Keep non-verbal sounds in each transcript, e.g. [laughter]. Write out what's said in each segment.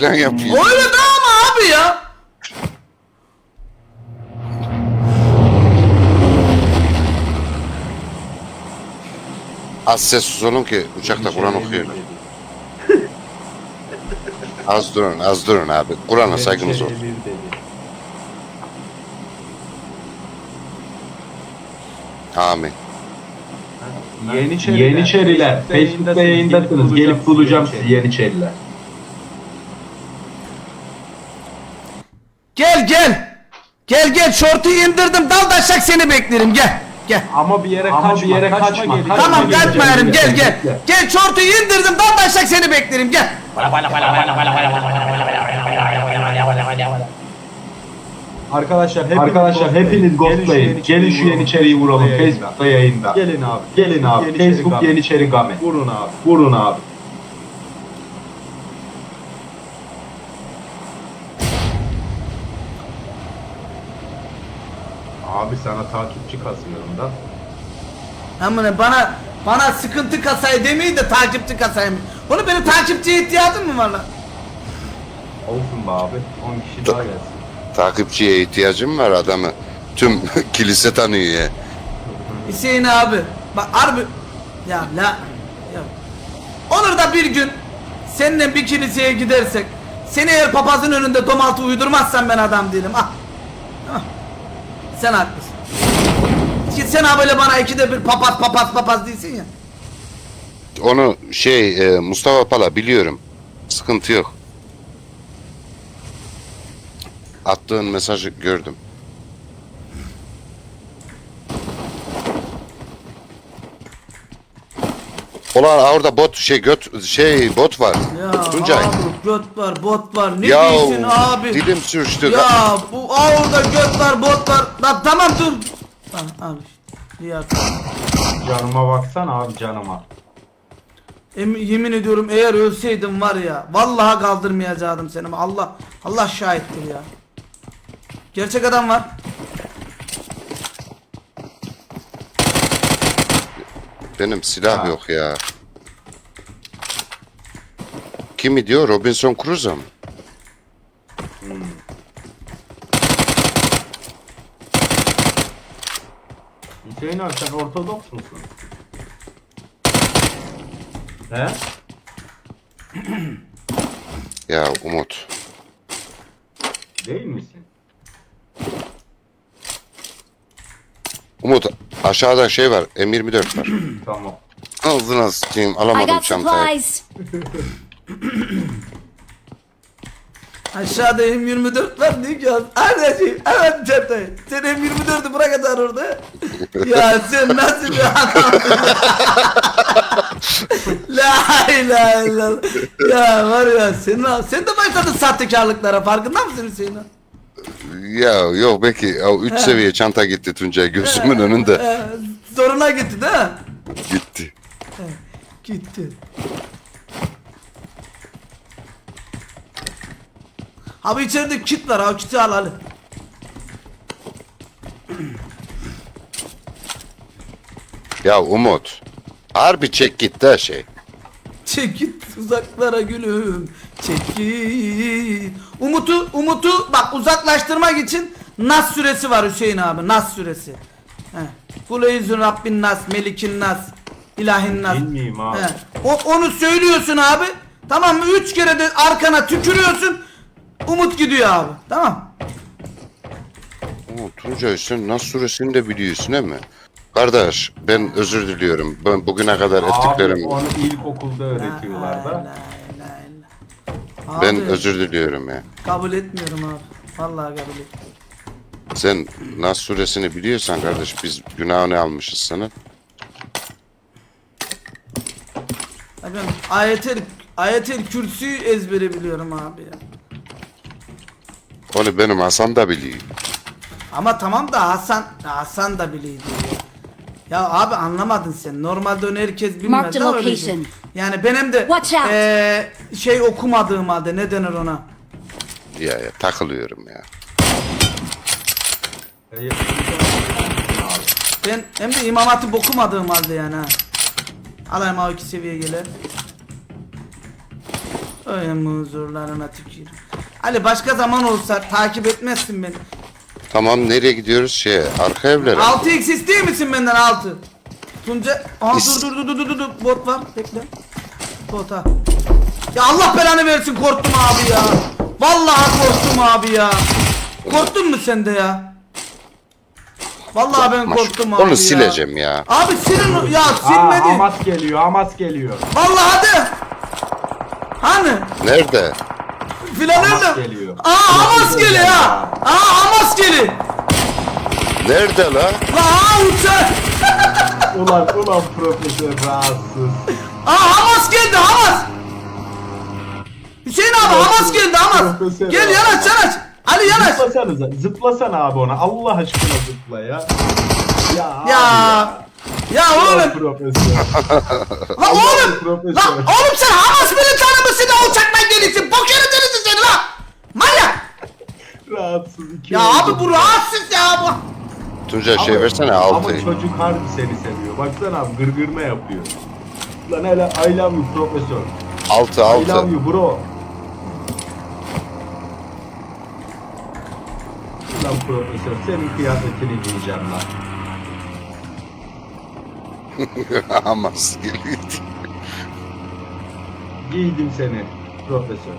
falan yapıyor. Öyle de ama abi ya. Az sessiz olun ki uçakta Kur'an okuyor. [laughs] Az durun, az durun abi. Kur'an'a saygınız olsun. Amin. Yeniçeriler. Yeniçeriler. Facebook'ta yayındasınız. Gelip bulacağım sizi Yeniçeriler. Gel gel. Gel gel şortu indirdim dal daşak seni beklerim gel. Gel. Ama bir yere kaçma. Bir yere kaçma. Tamam kaçmayarım gel gel. Gel şortu indirdim dal daşak seni beklerim gel. Arkadaşlar hepiniz, Arkadaşlar hepiniz ghostlayın. Gelin şu Yeniçeri'yi vuralım. Facebook'ta yayında. Gelin abi. Gelin abi. Facebook Yeniçeri Game. Vurun abi. Vurun abi. Abi sana takipçi kasıyorum da. Amına bana bana sıkıntı kasayı demeyin de takipçi kasayı mı? Onu benim takipçiye ihtiyacım mı var lan? Olsun be abi. 10 kişi daha gelsin. Takipçiye ihtiyacım var adamı. Tüm [laughs] kilise tanıyor ya. Hüseyin abi. Bak harbi. Ya la. Ya. Olur da bir gün seninle bir kiliseye gidersek seni eğer papazın önünde domaltı uydurmazsan ben adam değilim. Ah. Sen haklısın. Git sen böyle bana ikide bir papaz papaz papaz değilsin ya. Onu şey e, Mustafa Pala biliyorum. Sıkıntı yok. Attığın mesajı gördüm. Ulan orada bot şey göt şey bot var. Ya Tuncay. abi göt var bot var ne Ya diyorsun abi? dilim sürçtü. Ya bu orada göt var bot var. Lan tamam dur. Tamam abi. Ya, Canıma baksana abi canıma. em- yemin ediyorum eğer ölseydim var ya vallahi kaldırmayacaktım seni. Allah Allah şahittir ya. Gerçek adam var. Benim silah Ha. yok ya. Kimi diyor? Robinson Crusoe mu? Hüseyin abi sen ortodoks musun? He? [clears throat] Ya Umut. Değil misin? Umut aşağıda şey var. M24 var. [clears throat] Tamam. Ağzına sıçayım I alamadım got çantayı. supplies. [clears throat] Aşağıda M24 var ne ki? Anneciğim evet çantayı. Sen M24'ü bırak atar orada. [laughs] ya sen nasıl bir adamsın? La ilahe illallah. Ya var ya sen, sen de başladın sahtekarlıklara farkında mısın Hüseyin? abi? Ya yok belki o 3 seviye çanta gitti Tuncay gözümün önünde zoruna gitti değil mi? gitti. Gitti. Abi içeride kit var abi kiti al hadi. Ya Umut harbi çek git de şey. Çek git uzaklara gülüm. Çek git. Umut'u, Umut'u bak uzaklaştırmak için Nas süresi var Hüseyin abi. Nas süresi. He. Kul Rabbin Nas, Melikin Nas, İlahin Nas. Bilmeyeyim abi. He. O, onu söylüyorsun abi. Tamam mı? Üç kere de arkana tükürüyorsun. Umut gidiyor abi. Tamam. Umut Tuncay sen Nas suresini de biliyorsun değil mi? Kardeş ben özür diliyorum. Ben bugüne kadar Abi ettiklerim onu ilkokulda öğretiyorlar La da. İllallah. ben Abi, özür diliyorum ya. Kabul etmiyorum abi. Vallahi kabul etmiyorum. Sen Nas suresini biliyorsan kardeş biz günahını almışız sana. Abi Ben ayetel, ayetel kürsüyü ezbere biliyorum abi ya. Onu benim Hasan da biliyor. Ama tamam da Hasan Hasan da biliydi ya. Abi anlamadın sen. Normalde onu herkes bilmez. Marked de öyle location. değil. Yani benim de Watch out. eee, şey okumadığım halde ne denir ona? Ya ya takılıyorum ya. Ben hem de İmam Hatip okumadığım halde yani ha. Alayım abi iki seviye gelir. Ay huzurlarına tükürüm. Ali başka zaman olsa takip etmezsin beni. Tamam nereye gidiyoruz? Şey arka evlere. 6x istiyor musun benden 6? Tunca... İst- dur dur dur dur dur dur bot var bekle. Bot ha. Ya Allah belanı versin korktum abi ya. Vallahi korktum abi ya. Korktun mu sen de ya? Vallahi ben korktum abi Onu ya. sileceğim ya. Abi silin o- ya Aa, silmedi. Hamas geliyor Hamas geliyor. Vallahi hadi. Hani? Nerede? Filan Hamas öyle. geliyor. Aa Hamas geliyor ha. Aa Hamas geliyor. Nerede la? La aa uçak. Ulan ulan profesör rahatsız. Aa Hamas geldi Hamas. Hüseyin abi Hamas geldi Hamas. Profesör Gel abi. yanaş yanaş. Ali yanaş. Zıplasanıza. Zıplasana abi ona. Allah aşkına zıpla ya. Ya. abi Ya. Ya Ulan oğlum. profesör. La oğlum. profesör. La oğlum sen Hamas militanı mısın da uçaktan gelirsin. Bok. Manyak. rahatsız. iki Ya oldu. abi bu rahatsız ya bu. Tunca şey versene Ama altı. çocuk harbi seni seviyor. Baksana abi gırgırma yapıyor. Lan hele I love you profesör. Altı I altı. love you bro. Lan profesör senin kıyafetini giyeceğim lan. [laughs] Hamas geliyor. Giydim seni profesör.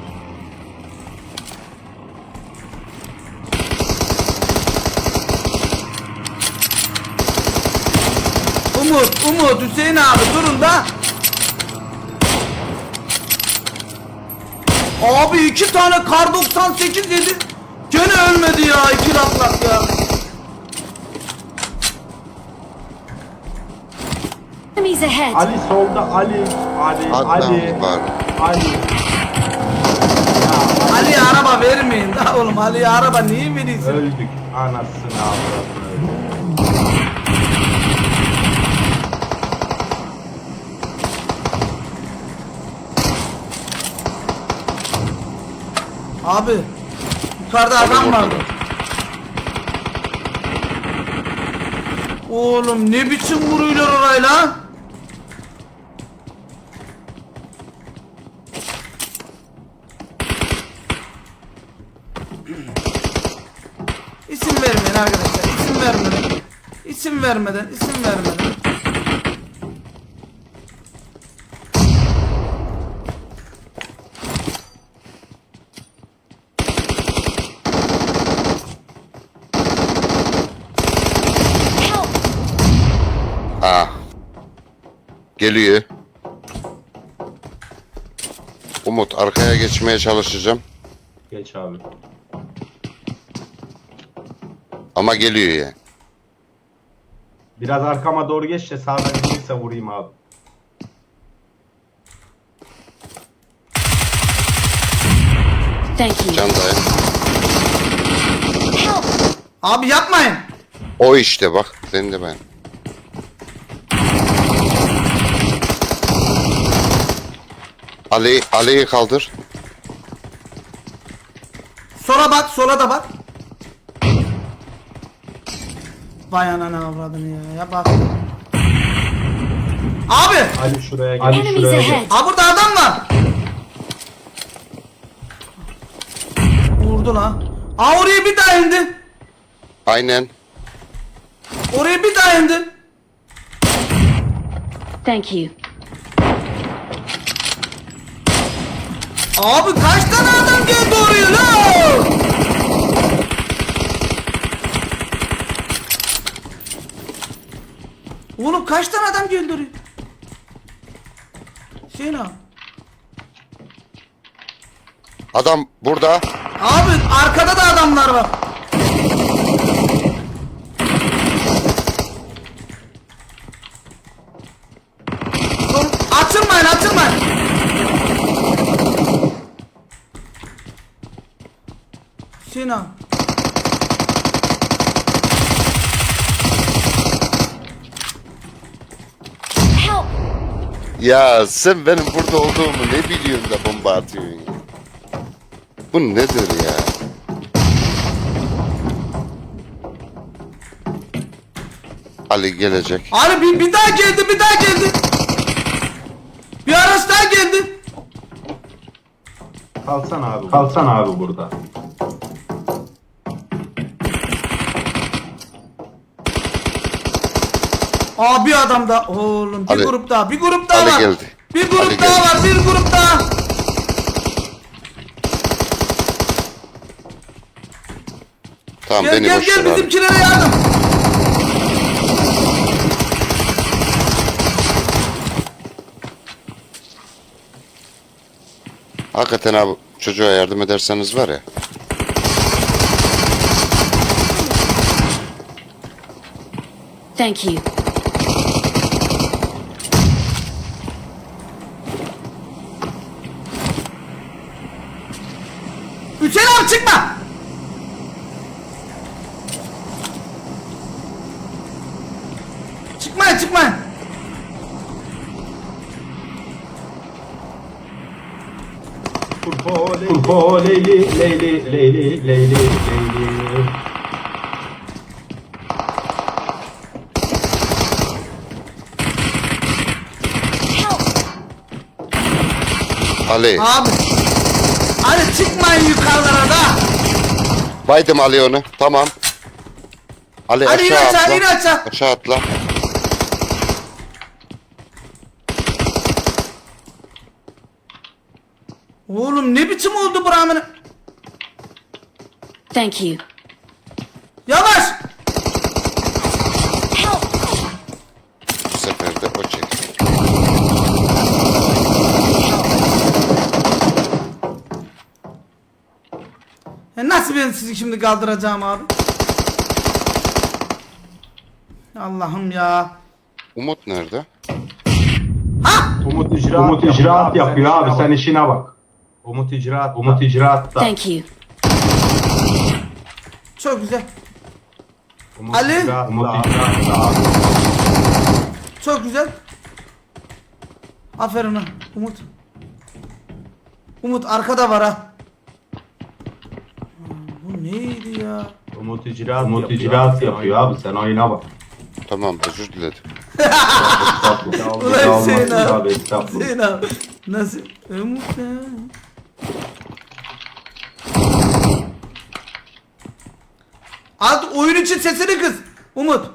Umut, Umut, Hüseyin abi durun da. Abi iki tane kar 98 yedi. Gene ölmedi ya iki laklak ya. Enemies ahead! Ali solda Ali. Ali. Ali. var. Ali. Ali'ye araba vermeyin da oğlum Ali'ye araba niye veriyorsun? öldük. Anasını avradını öldük. Abi yukarıda adam vardı. Oğlum ne biçim vuruyorlar orayla? İsim vermeyin arkadaşlar. İsim vermeden. İsim vermeden, isim vermeden. Help! Ha. Geliyor. Umut arkaya geçmeye çalışacağım. Geç abi. Ama geliyor ya. Biraz arkama doğru geç de sağdan gelirse vurayım abi. Thank you. Can dayı. Help! Abi yapmayın. O işte bak. Sen de ben. Ali, Ali'yi kaldır. Sola bak, sola da bak. Vay anana avradını ya. Ya bak. Abi! Ali şuraya gel. Ali Enemies şuraya gel. ahead! Aa burada adam var. Vurdu lan. Aa oraya bir daha indi. Aynen. Oraya bir daha indi. Thank you. Abi kaç tane adam geldi oraya lan? Oğlum kaç tane adam geldi oraya? Hüseyin abi. Adam burada. Abi arkada da adamlar var. Help! Ya sen benim burada olduğumu ne biliyorsun da bomba atıyorsun ya? Bu nedir ya? Ali gelecek. Abi bir, bir daha geldi bir daha geldi. Bir araç daha geldi. Kalsan abi. Kalsan abi burada. Aa bir adam da oğlum bir Ali. grup daha bir grup daha Ali var. geldi. Bir grup Ali daha geldi. var bir grup daha. Tamam Gel beni gel boş gel ver abi. bizimkilere yardım. Hakikaten abi çocuğa yardım ederseniz var ya. Thank you. Abi çıkma. Çıkmayın çıkmayın. Kurpo leyli. Leyli leyli leyli leyli! Ali. Abi. Hadi çıkmayın yukarılara da. Baydım Ali onu. Tamam. Ali Hadi in aşağı aşağı atla. in aşağı. Aşağı atla. Oğlum ne biçim oldu buramın? Thank you. Yavaş. Help! Bu sefer de o çek. E nasıl ben sizi şimdi kaldıracağım abi? Allah'ım ya. Umut nerede? Ha? Umut icraat, Umut icraat yapıyor abi sen işine bak. Umut icraat. Umut icraatta. Thank you. Çok güzel. Umut Ali? icraatta. Umut icraatta abi. Çok güzel. Aferin. Umut. Umut arkada var ha. Neydi ya? Umut icraat Umut icraat yapıyor abi sen oyuna bak. Tamam özür diledim. Ulan Hüseyin abi. Hüseyin abi. Nasıl? Umut ya. Alt oyun için sesini kız. Umut.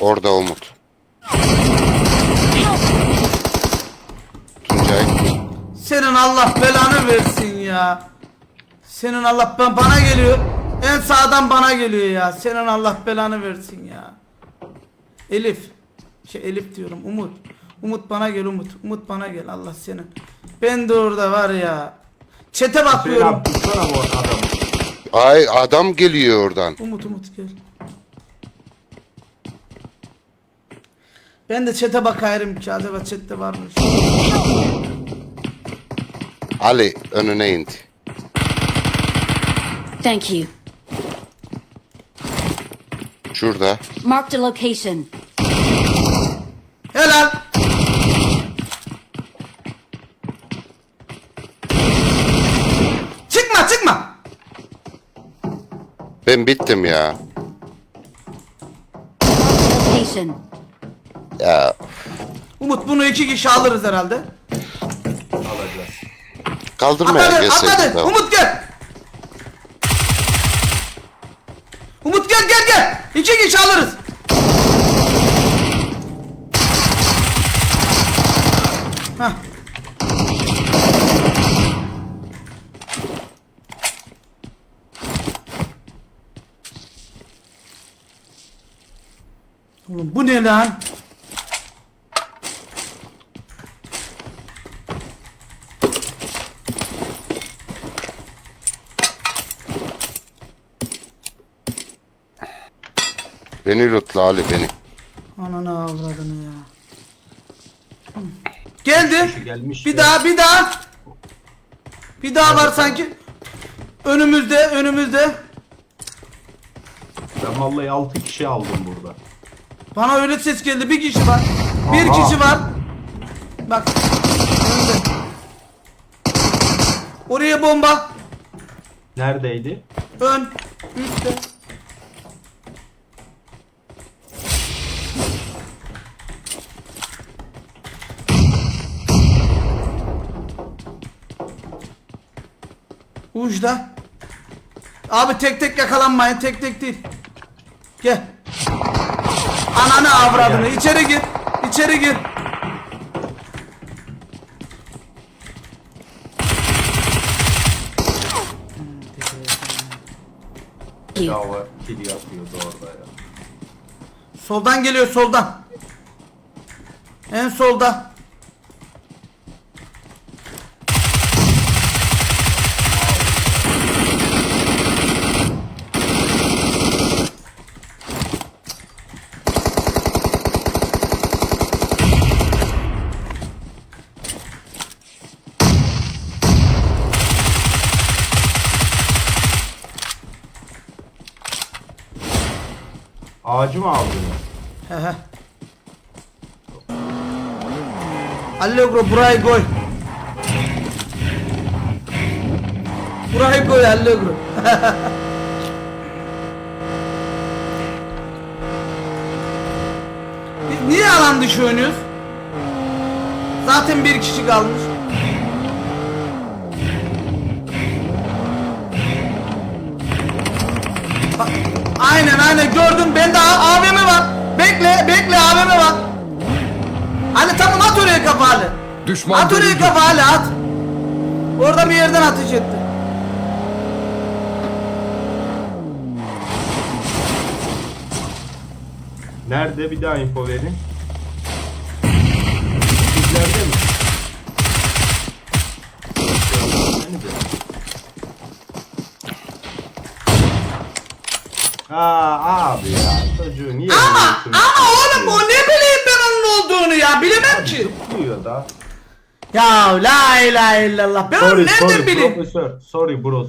Orada Umut. Tuncay. Senin Allah belanı versin ya. Senin Allah ben bana geliyor. En sağdan bana geliyor ya. Senin Allah belanı versin ya. Elif. Şey Elif diyorum. Umut. Umut bana gel Umut. Umut bana gel Allah senin. Ben de orada var ya. Çete Hüseyin bakıyorum. abi tutsana bu adamı. Ay adam geliyor oradan. Umut Umut gel. Ben de çete bakayım ki acaba chatte varmış. Ali önüne indi. Thank you. Şurada. Marked a location. Helal. Çıkma çıkma. Ben bittim ya. Location. Ya Umut bunu iki kişi alırız herhalde. Kaldırmaya Atladı gelseydik. atladı. tamam. Umut gel. Umut gel gel gel. İki kişi alırız. Hah. Oğlum bu ne lan? Beni lootla Ali beni. Ananı avradını ya. Geldi. gelmiş Bir ya. daha bir daha. Bir daha var sanki. Önümüzde önümüzde. Ben vallahi 6 kişi aldım burada. Bana öyle ses geldi. Bir kişi var. Bir Aha. kişi var. Bak. Önümde. Oraya bomba. Neredeydi? Ön. Üstte. Uçta. Abi tek tek yakalanmayın tek tek değil. Gel. Ananı avradını içeri gir. İçeri gir. Yava kill yapıyordu orada ya. Soldan geliyor soldan. En solda. Ağacı mı aldın? He he. Allegro burayı koy. Burayı koy Allegro. [laughs] Biz niye alan dışı oynuyoruz? Zaten bir kişi kalmış. Bak, Aynen aynen gördüm. Bende AVM var. Bekle bekle AVM var. Hani tamam at oraya kafalı. Düşman At oraya kafalı at. Orada bir yerden ateş etti. Nerede bir daha info verin. Sizlerde mi? Ha abi ya çocuğu niye Ama ama oğlum o ne bileyim ben onun olduğunu ya bilemem ki. Zıplıyor da. Ya la ilahe illallah ben onu Sorry nereden sorry bileyim? profesör. Sorry bro